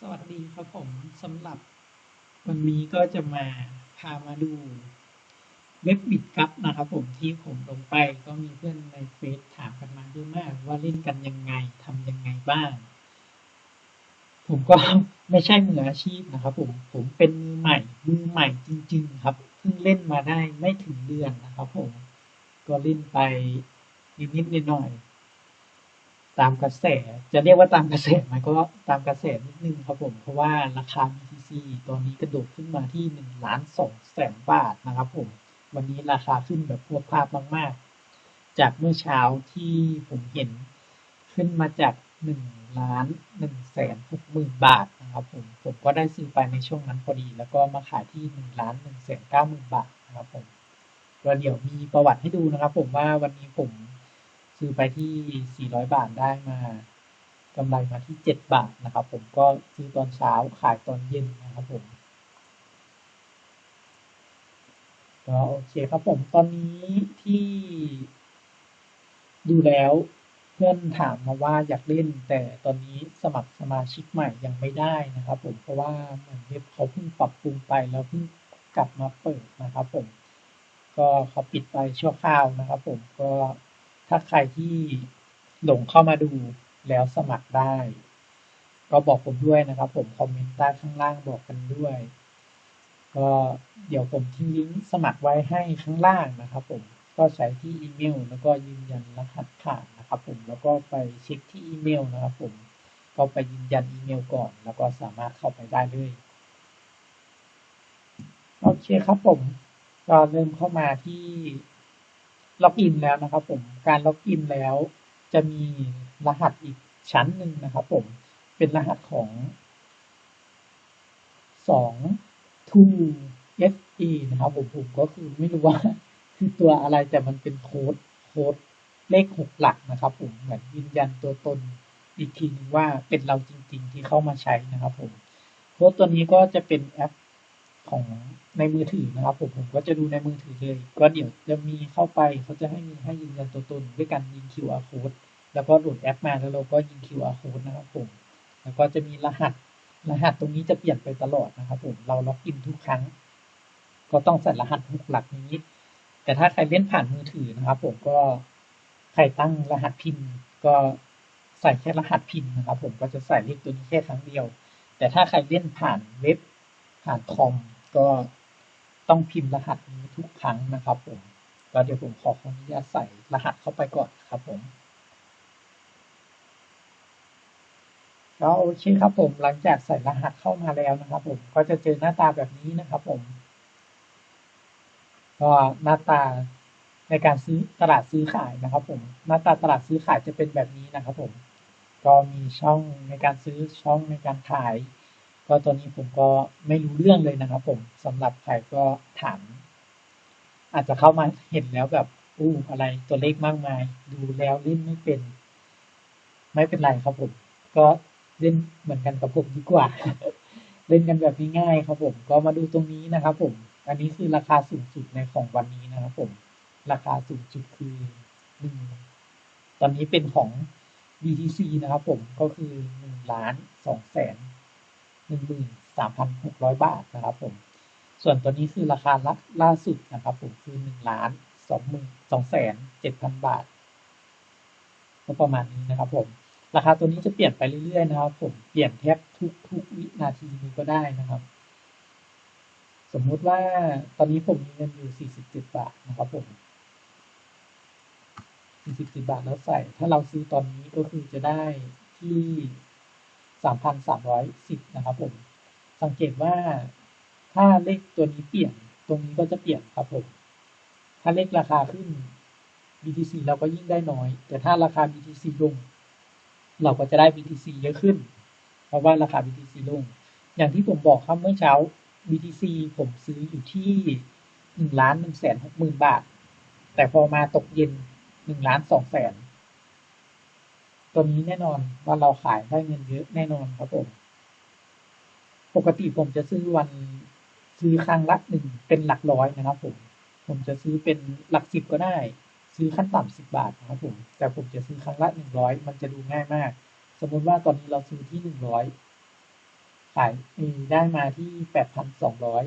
สวัสดีครับผมสำหรับวันนี้ก็จะมาพามาดูเว็บบิดกับนะครับผมที่ผมลงไปก็มีเพื่อนในเฟซถามกันมาเยอะมากว่าเล่นกันยังไงทำยังไงบ้าง ผมก็ไม่ใช่มืออาชีพนะครับผมผมเป็นมือใหม่ มือใหม่จริง ๆ ครับเพิ่งเล่นมาได้ไม่ถึงเดือนนะครับผมก็เล่นไปนิดๆหน่อยๆ ตามกระแส จะเรียกว่าตามกระแสไหมก็ตามกระแสนิดนึงครับผม เพราะว่าราคา BTC ตอนนี้กระโดดขึ้นมาที่หนึ่งล้านสองแสนบาทนะครับผม วันนี้ราคาขึ้นแบบพวกภาพมากๆ จากเมื่อเช้าที่ผมเห็นขึ้นมาจากหนึ่งล้านหนึ่งแสนหกหมื่นบาทนะครับผม ผมก็ได้ซื้อไปในช่วงนั้นพอดี แล้วก็มาขายที่หนึ่งล้านหนึ่งแสนเก้าหมื่นบาทนะครับผมก็เดี๋ยวมีประวัติให้ดูนะครับผมว่าวันนี้ผม ซื้อไปที่ 400 บาทได้มากำไรมาที่ 7 บาทนะครับ ผมก็ซื้อตอนเช้าขายตอนเย็นนะครับผมก็โอเคครับผมตอนนี้ที่ดูแล้วเพื่อนถามมาว่าอยากเล่น แต่ตอนนี้สมัครสมาชิกใหม่ยังไม่ได้นะครับ ผมเพราะว่าเหมือนเว็บเขาเพิ่งปรับปรุงไปแล้วเพิ่งกลับมาเปิดนะครับ ผม ก็เขาปิดไปชั่วคราวนะครับ ผมก็ ถ้าใครที่หลงเข้ามาดูแล้วสมัครได้ ก็บอกผมด้วยนะครับ ผมคอมเมนต์ใต้ข้างล่างบอกกันด้วย ก็เดี๋ยวผมทิ้งลิงก์สมัครไว้ให้ข้างล่างนะครับ ผมก็ใช้ที่อีเมล แล้วก็ยืนยันรหัสผ่านนะครับ ผมแล้วก็ไปเช็คที่อีเมลนะครับ ผมก็ไปยืนยันอีเมลก่อน แล้วก็สามารถเข้าไปได้เลยโอเคครับผมก็เริ่มเข้ามาที่ ล็อกอินแล้วนะครับผมการล็อกอินแล้วจะมีรหัสอีกชั้นหนึ่งนะครับผมเป็นรหัสของสอง two fe นะครับผมผมก็คือไม่รู้ว่าคือตัวอะไรแต่มันเป็นโค้ดโค้ดเลขหกหลักนะครับ ผมเหมือนยืนยันตัวตนอีกทีนึงว่าเป็นเราจริง ๆ ที่เข้ามาใช้นะครับผมโค้ดตัวนี้ก็จะเป็นแอป ของในมือถือนะครับผมผมก็จะดูในมือถือเลย ก็เดี๋ยวจะมีเข้าไปเขาจะให้มีให้ยืนยันตัวตนด้วยการยิง QR code แล้วก็โหลดแอปมาแล้วเราก็ยิง QR code นะครับผม แล้วก็จะมีรหัสรหัสตรงนี้จะเปลี่ยนไปตลอดนะครับผมเราล็อกอินทุกครั้ง ก็ต้องใส่รหัสหกหลักนี้ แต่ถ้าใครเล่นผ่านมือถือนะครับผมก็ใครตั้งรหัสพิมพ์ก็ใส่แค่รหัสพิมพ์นะครับผมก็จะใส่เลขตัวนี้แค่ครั้งเดียว แต่ถ้าใครเล่นผ่านเว็บผ่านคอม ก็ต้องพิมพ์รหัสนี้ทุกครั้งนะครับผมก็เดี๋ยวผมขอขออนุญาตใส่รหัสเข้าไปก่อนครับผมก็โอเคครับผมหลังจากใส่รหัสเข้ามาแล้วนะครับ ผมก็จะเจอหน้าตาแบบนี้นะครับ ผม ก็หน้าตาในการซื้อตลาดซื้อขายนะครับ ผม หน้าตาตลาดซื้อขายจะเป็นแบบนี้นะครับ ผม ก็มีช่องในการซื้อช่องในการขาย ก็ตอนนี้ผมก็ไม่รู้เรื่องเลยนะครับ ผมสำหรับใครก็ถาม อาจจะเข้ามาเห็นแล้วแบบอู้อะไรตัวเลขมากมาย ดูแล้วเล่นไม่เป็น ไม่เป็นไรครับผม ก็เล่นเหมือนกันกับผมดีกว่า เล่นกันแบบง่ายๆครับผม ก็มาดูตรงนี้นะครับ ผม อันนี้คือราคาสูงสุดในของวันนี้นะครับ ผม ราคาสูงสุดคือหนึ่งตอนนี้เป็นของ BTC นะครับ ผมก็คือหนึ่งล้านสองแสน หนึ่งหมื่นสามพันหกร้อยบาทนะครับผม ส่วนตัวนี้คือราคาล่าลาสุดนะครับผมคือหนึ่งล้านสองหมื่นสองแสนเจ็ดพันบาทก็ประมาณนี้นะครับผม ราคาตัวนี้จะเปลี่ยนไปเรื่อยๆนะครับ ผม เปลี่ยนแทบทุกทุกวินาทีนี้ก็ได้นะครับ สมมุติว่าตอนนี้ผมมีเงินอยู่สี่สิบเจ็ดบาทนะครับผมสี่สิบเจ็ดบาทแล้วใส่ ถ้าเราซื้อตอนนี้ก็คือจะได้ที่ สามพันสามร้อยสิบนะครับผม สังเกตว่าถ้าเลขตัวนี้เปลี่ยน ตรงนี้ก็จะเปลี่ยนครับผม ถ้าเลขราคาขึ้น BTC เราก็ยิ่งได้น้อย แต่ถ้าราคา BTC ลง เราก็จะได้ BTC เยอะขึ้น เพราะว่าราคา BTC ลง อย่างที่ผมบอกครับเมื่อเช้า BTC ผมซื้ออยู่ที่หนึ่งล้านหนึ่งแสนหกหมื่นบาท แต่พอมาตกเย็นหนึ่งล้านสองแสน ตัวนี้แน่นอนว่าเราขายได้เงินเยอะแน่นอนครับผม ปกติผมจะซื้อวันซื้อครั้งละหนึ่งเป็นหลักร้อยนะครับ ผม ผมจะซื้อเป็นหลักสิบก็ได้ ซื้อขั้นต่ำสิบบาทนะครับ ผม แต่ผมจะซื้อครั้งละหนึ่งร้อยมันจะดูง่ายมาก สมมติว่าตอนนี้เราซื้อที่หนึ่งร้อยขายได้มาที่แปดพันสองร้อย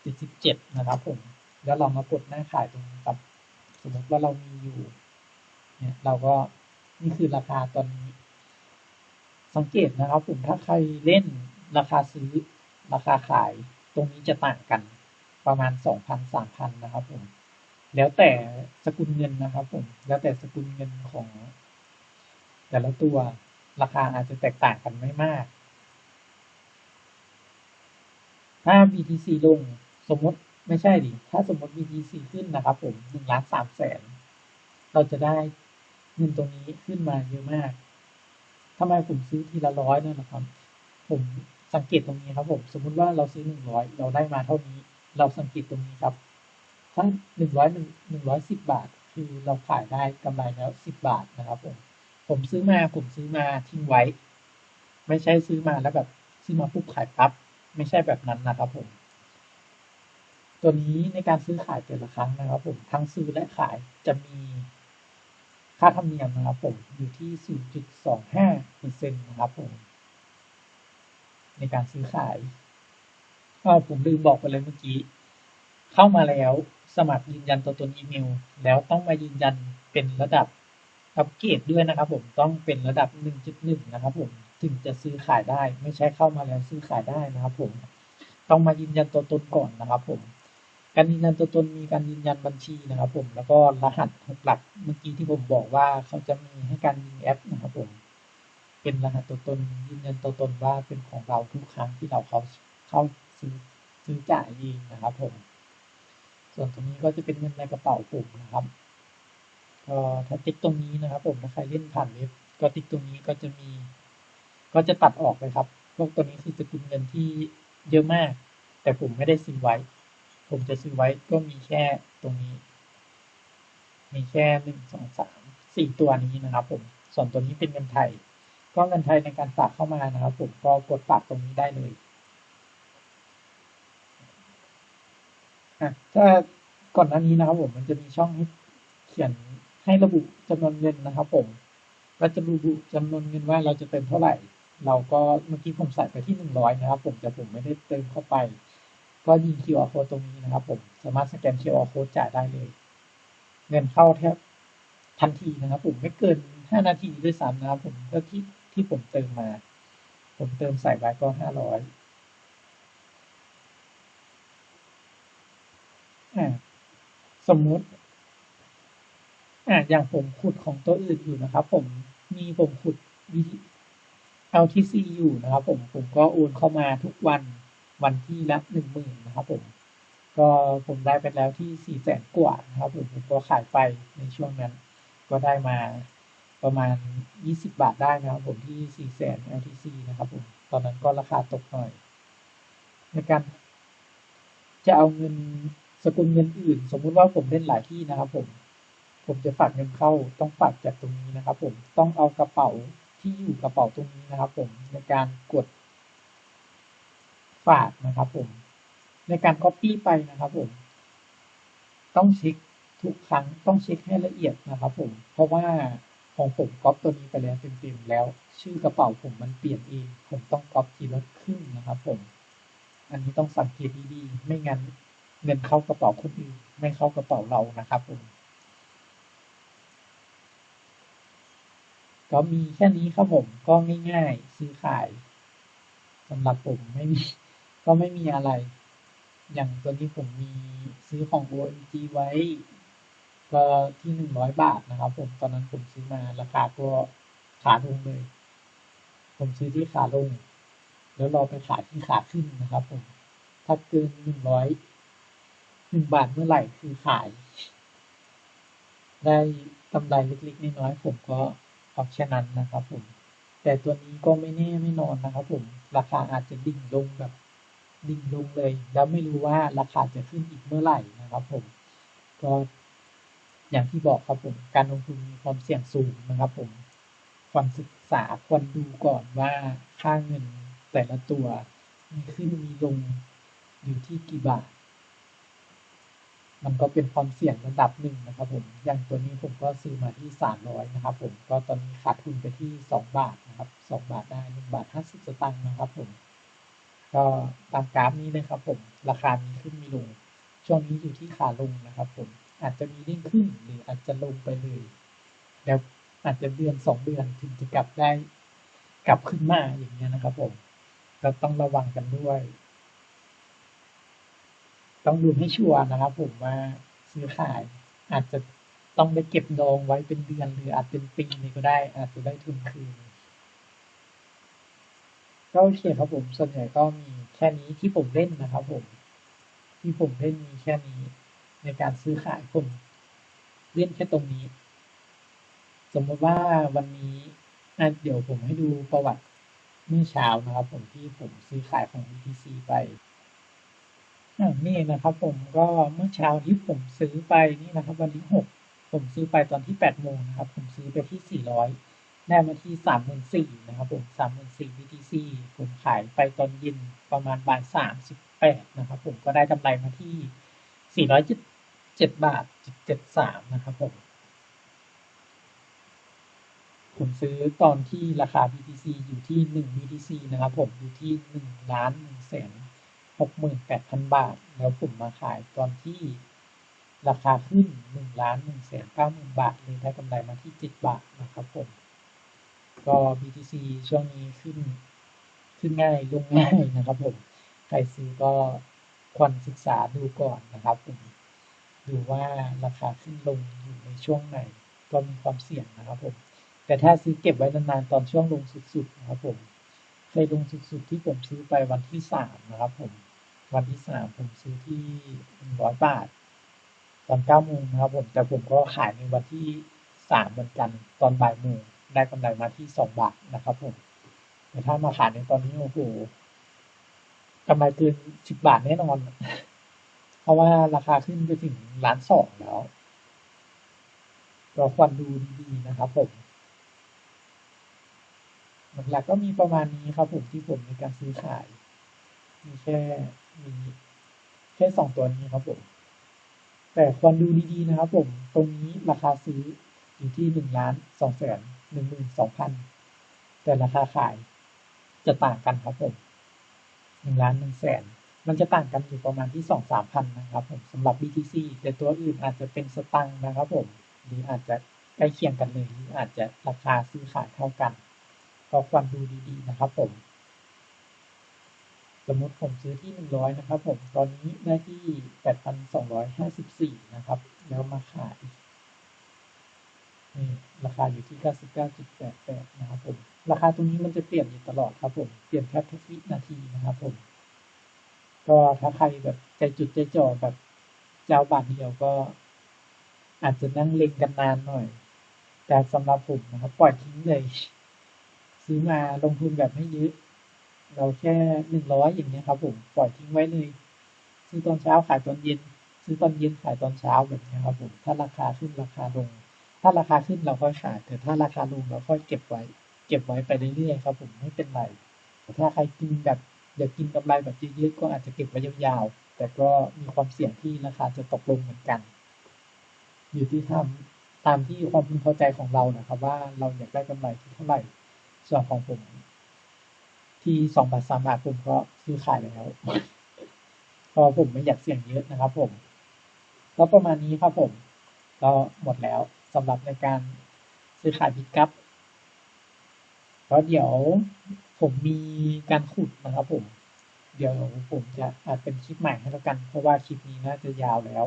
เจ็ดสิบเจ็ดนะครับ ผม แล้วเรามากดหน้าขายตรงนี้ครับ สมมติว่าเรามีอยู่ เนี่ยเราก็ นี่คือราคาตอนนี้ สังเกตนะครับผมถ้าใครเล่นราคาซื้อราคาขายตรงนี้จะต่างกันประมาณสองพันสามพันนะครับผมแล้วแต่สกุลเงินนะครับผมแล้วแต่สกุลเงินของ แต่ละตัวราคาอาจจะแตกต่างกันไม่มาก ถ้า BTC ลงสมมติไม่ใช่ดิ ถ้าสมมติ BTC ขึ้นนะครับผมหนึ่งล้านสามแสน เราจะได้ เงินตรงนี้ขึ้นมาเยอะมากทำไมผมซื้อทีละร้อยเนั่นนะครับ ผมสังเกตตรงนี้ครับผม สมมุติว่าเราซื้อหนึ่งร้อยเราได้มาเท่านี้ เราสังเกตตรงนี้ครับถ้าหนึ่งร้อยหนึ่งหนึ่งร้อยสิบบาท คือเราขายได้กำไรแล้วสิบบาทนะครับผม ผมซื้อมาผมซื้อมาทิ้งไว้ ไม่ใช่ซื้อมาแล้วแบบซื้อมาปุ๊บขายปั๊บไม่ใช่แบบนั้นนะครับผม ตัวนี้ในการซื้อขายแต่ละครั้งนะครับ ผมทั้งซื้อและขายจะมี ค่าธรรมเนียมนะครับผมอยู่ที่ 0.25เปอร์เซ็นต์นะครับผมในการซื้อขายอ๋อผมลืมบอกไปเลยเมื่อกี้ เข้ามาแล้วสมัครยืนยันตัวตนอีเมล แล้วต้องมายืนยันเป็นระดับอัปเกรดด้วยนะครับ ผมต้องเป็นระดับ 1.1 นะครับ ผมถึงจะซื้อขายได้ ไม่ใช่เข้ามาแล้วซื้อขายได้นะครับ ผม ต้องมายืนยันตัวตนก่อนนะครับ ผม การยืนยันตัวตนมีการยืนยันบัญชีนะครับ ผม แล้วก็รหัสหกหลักเมื่อกี้ที่ผมบอกว่าเขาจะมีให้การยิงแอปนะครับผม เป็นรหัสตัวตนยืนยันตัวตนว่าเป็นของเราทุกครั้งที่เราเข้าเข้าซื้อซื้อจ่ายเองนะครับ ผม ส่วนตรงนี้ก็จะเป็นเงินในกระเป๋าผมนะครับก็ถ้าติ๊กตรงนี้นะครับ ผมถ้าใครเล่นผ่านเว็บก็ติ๊กตรงนี้ก็จะมี ก็จะตัดออกเลยครับ พวกตัวนี้คือสกุลเงินที่เยอะมาก แต่ผมไม่ได้ซื้อไว้ ผมจะซื้อไว้ก็มีแค่ตรงนี้ มีแค่หนึ่งสองสามสี่ตัวนี้นะครับผมส่วนตัวนี้เป็นเงินไทย ก็เงินไทยในการฝากเข้ามานะครับ ผมก็กดฝากตรงนี้ได้เลยถ้าก่อนหน้านี้นะครับ ผมมันจะมีช่องเขียนให้ระบุจำนวนเงินนะครับ ผมก็จะระบุจำนวนเงินว่าเราจะเติมเท่าไหร่ เราก็เมื่อกี้ผมใส่ไปที่หนึ่งร้อยนะครับ ผมแต่ผมไม่ได้เติมเข้าไป ก็ยิง QR code ตรงนี้นะครับ ผมสามารถสแกน QR code จ่ายได้เลย เงินเข้าแทบทันทีนะครับ ผมไม่เกินห้านาทีด้วยซ้ำนะครับ ผมก็ที่ที่ผมเติมมา ผมเติมใส่ไว้ก็ห้าร้อยสมมุติอ่าอย่างผมขุดของตัวอื่นอยู่นะครับ ผมมีผมขุด LTC อยู่นะครับ ผมผมก็โอนเข้ามาทุกวัน วันที่ละหนึ่งหมื่นนะครับผมก็ผมได้ไปแล้วที่สี่แสนกว่านะครับผมผมก็ขายไปในช่วงนั้น ก็ได้มาประมาณยี่สิบาทได้นะครับผมที่สี่แสน LTC นะครับผม ตอนนั้นก็ราคาตกหน่อย ในการจะเอาเงินสกุลเงินอื่น สมมุติว่าผมเล่นหลายที่นะครับผม ผมจะฝากเงินเข้าต้องฝากจากตรงนี้นะครับผม ต้องเอากระเป๋าที่อยู่กระเป๋าตรงนี้นะครับผมในการกด ฝากนะครับผม ในการ Copy ไปนะครับผม ต้องเช็คทุกครั้งต้องเช็คให้ละเอียดนะครับผม เพราะว่าของผมก๊อปตัวนี้ไปแล้วเต็มๆแล้ว ชื่อกระเป๋าผมมันเปลี่ยนเอง ผมต้องก๊อปทีละครึ่งนะครับผม อันนี้ต้องสังเกตดีๆ ไม่งั้นเงินเข้ากระเป๋าคนอื่นไม่เข้ากระเป๋าเรานะครับผม ก็มีแค่นี้ครับผมก็ง่ายๆ ซื้อขายสำหรับผมไม่มี ก็ไม่มีอะไร อย่างตัวนี้ผมมีซื้อของ OMG ไว้ ก็ที่หนึ่งร้อยบาทนะครับ ผมตอนนั้นผมซื้อมาราคาก็ขาลงเลย ผมซื้อที่ขาลง แล้วรอไปขายที่ขาขึ้นนะครับ ผม ถ้าเกินหนึ่งร้อยหนึ่งบาทเมื่อไหร่คือขาย ได้กำไรเล็กๆน้อยๆผมก็เอาแค่นั้นนะครับ ผม แต่ตัวนี้ก็ไม่แน่ไม่นอนนะครับ ผม ราคาอาจจะดิ่งลงแบบ ดิ่งลงเลย แล้วไม่รู้ว่าราคาจะขึ้นอีกเมื่อไหร่นะครับ ผมก็อย่างที่บอกครับผมการลงทุนมีความเสี่ยงสูงนะครับ ผมควรศึกษาควรดูก่อนว่าค่าเงินแต่ละตัวมีขึ้นมีลงอยู่ที่กี่บาท มันก็เป็นความเสี่ยงระดับหนึ่งนะครับ ผม อย่างตัวนี้ผมก็ซื้อมาที่สามร้อยนะครับ ผม ก็ตอนนี้ขาดทุนไปที่สองบาทนะครับสองบาทได้หนึ่งบาทห้าสิบสตางค์นะครับ ผม ก็ตามกราฟนี้เลยครับผม ราคามีขึ้นมีลง ช่วงนี้อยู่ที่ขาลงนะครับผม อาจจะมีเด้งขึ้นหรืออาจจะลงไปเลย แล้วอาจจะเดือนสองเดือนถึงจะกลับได้ กลับขึ้นมาอย่างเงี้ยนะครับ ผม ก็ต้องระวังกันด้วย ต้องดูให้ชัวร์นะครับ ผมว่าซื้อขาย อาจจะต้องไปเก็บดองไว้เป็นเดือนหรืออาจเป็นปีเลยก็ได้ อาจจะได้ทุนคืน ก็โอเคครับผมส่วนใหญ่ก็มีแค่นี้ที่ผมเล่นนะครับผม ที่ผมเล่นมีแค่นี้ ในการซื้อขายผมเล่นแค่ตรงนี้ สมมติว่าวันนี้อะเดี๋ยวผมให้ดูประวัติเมื่อเช้านะครับผมที่ผมซื้อขายของ BTC ไปนี่นะครับผมก็เมื่อเช้าที่ผมซื้อไปนี่นะครับ วันที่หกผมซื้อไปตอนที่แปดโมงนะครับ ผมซื้อไปที่สี่ร้อย ได้มาที่สามหมื่นสี่นะครับผมสามหมื่นสี่ BTC ผมขายไปตอนเย็นประมาณบ่ายสามสิบแปดนะครับผมก็ได้กำไรมาที่สี่ร้อยเจ็ดบาทเจ็ดสามนะครับผมผมซื้อตอนที่ราคา BTC อยู่ที่หนึ่ง BTC นะครับผมอยู่ที่หนึ่งล้านหนึ่งแสนหกหมื่นแปดพันบาท แล้วผมมาขายตอนที่ราคาขึ้นหนึ่งล้านหนึ่งแสนเก้าหมื่นบาทเลยได้กำไรมาที่เจ็ดบาทนะครับผม ก็ BTC ช่วงนี้ขึ้น ขึ้นง่ายลงง่ายนะครับผม ใครซื้อก็ควรศึกษาดูก่อนนะครับผมดูว่าราคาขึ้นลงอยู่ในช่วงไหน ก็มีความเสี่ยงนะครับผม แต่ถ้าซื้อเก็บไว้นานๆตอนช่วงลงสุดๆนะครับผมเคยลงสุดๆที่ผมซื้อไปวันที่สามนะครับผม วันที่สามผมซื้อที่หนึ่งร้อยบาท ตอนเก้าโมงนะครับผม แต่ผมก็ขายในวันที่สามเหมือนกันตอนบ่ายโมง ได้กำไรมาที่สองบาทนะครับผมแต่ถ้ามาขายในตอนนี้โอ้โหกำไรเกินสิบบาทแน่นอน เพราะว่าราคาขึ้นไปถึงล้านสองแล้วก็ควรดูดีๆนะครับผมหลักๆก็มีประมาณนี้ครับผมที่ผมในการซื้อขาย มีแค่มีแค่สองตัวนี้ครับผม แต่ควรดูดีๆนะครับผม ตรงนี้ราคาซื้ออยู่ที่หนึ่งล้านสองแสน หนึ่งหมื่นสองพันแต่ราคาขายจะต่างกันครับผมหนึ่งล้านหนึ่งแสนมันจะต่างกันอยู่ประมาณที่สองสามพันนะครับผมสำหรับ BTC แต่ตัวอื่นอาจจะเป็นสตังค์นะครับผมหรืออาจจะใกล้เคียงกันเลยหรืออาจจะราคาซื้อขายเท่ากันก็ควรดูดีๆนะครับผมสมมติผมซื้อที่หนึ่งร้อยนะครับผม ตอนนี้ได้ที่แปดพันสองร้อยห้าสิบสี่นะครับ แล้วมาขาย นี่ราคาอยู่ที่เก้าสิบเก้าจุดแปดแปดนะครับผม ราคาตรงนี้มันจะเปลี่ยนอยู่ตลอดครับผม เปลี่ยนแทบทุกวินาทีนะครับผม ก็ถ้าใครแบบใจจุดใจจ่อแบบเจ้าบาทเดียวก็ อาจจะนั่งเล็งกันนานหน่อย แต่สำหรับผมนะครับ ปล่อยทิ้งเลย ซื้อมาลงทุนแบบไม่เยอะเราแค่หนึ่งร้อยอย่างเงี้ยครับผม ปล่อยทิ้งไว้เลยซื้อตอนเช้าขายตอนเย็น ซื้อตอนเย็นขายตอนเช้าแบบนี้ครับผม ถ้าราคาขึ้นราคาลง ถ้าราคาขึ้นเราค่อยขาย แต่ถ้าราคาลงเราค่อยเก็บไว้ เก็บไว้ไปเรื่อยๆครับ ผมไม่เป็นไรแต่ถ้าใครกินแบบอยากกินกำไรแบบเยอะๆก็อาจจะเก็บไว้ยาวๆ แต่ก็มีความเสี่ยงที่ราคาจะตกลงเหมือนกัน อยู่ที่ทำตามที่ความพึงพอใจของเรานะครับ ว่าเราอยากได้กำไรเท่าไหร่ ส่วนของผม ที่สองบาทสามบาทผมก็ซื้อขายแล้วเพราะผมไม่อยากเสี่ยงเยอะนะครับ ผมก็ประมาณนี้ครับผม ก็หมดแล้ว สำหรับในการซื้อขายบิตกับเพราะเดี๋ยวผมมีการขุดนะครับผม เดี๋ยวผมจะอาจเป็นคลิปใหม่ให้แล้วกัน เพราะว่าคลิปนี้น่าจะยาวแล้ว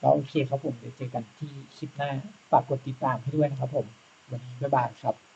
แล้วโอเคครับผมเดี๋ยวเจอกันที่คลิปหน้าฝากกดติดตามให้ด้วยนะครับผม วันนี้บ๊ายบายครับ